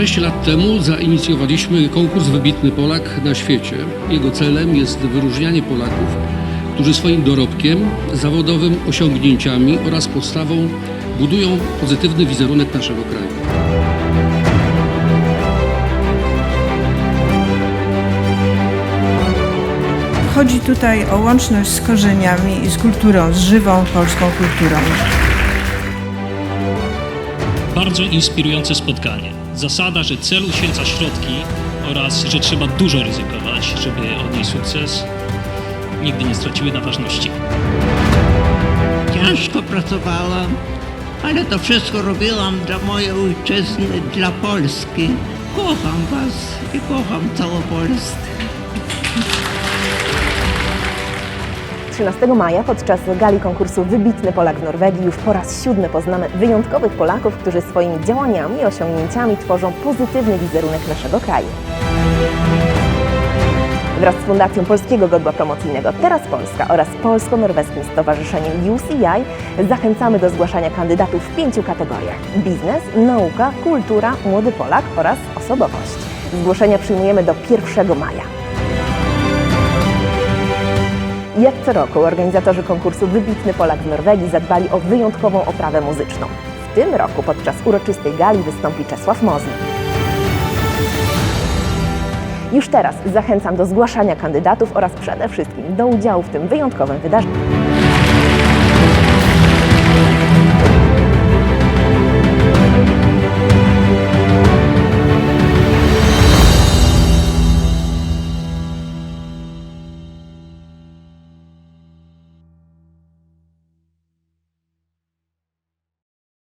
Sześć lat temu zainicjowaliśmy konkurs Wybitny Polak na świecie. Jego celem jest wyróżnianie Polaków, którzy swoim dorobkiem, zawodowym osiągnięciami oraz postawą budują pozytywny wizerunek naszego kraju. Chodzi tutaj o łączność z korzeniami i z kulturą, z żywą polską kulturą. Bardzo inspirujące spotkanie. Zasada, że cel uświęca środki oraz że trzeba dużo ryzykować, żeby odnieść sukces, nigdy nie straciły na ważności. Ciężko pracowałam, ale to wszystko robiłam dla mojej ojczyzny, dla Polski. Kocham Was i kocham całą Polskę. 13 maja podczas gali konkursu Wybitny Polak w Norwegii już po raz siódmy poznamy wyjątkowych Polaków, którzy swoimi działaniami i osiągnięciami tworzą pozytywny wizerunek naszego kraju. Wraz z Fundacją Polskiego Godła Promocyjnego Teraz Polska oraz Polsko-Norweskim Stowarzyszeniem UCI zachęcamy do zgłaszania kandydatów w pięciu kategoriach: biznes, nauka, kultura, młody Polak oraz osobowość. Zgłoszenia przyjmujemy do 1 maja. Jak co roku organizatorzy konkursu Wybitny Polak w Norwegii zadbali o wyjątkową oprawę muzyczną. W tym roku podczas uroczystej gali wystąpi Czesław Mozny. Już teraz zachęcam do zgłaszania kandydatów oraz przede wszystkim do udziału w tym wyjątkowym wydarzeniu.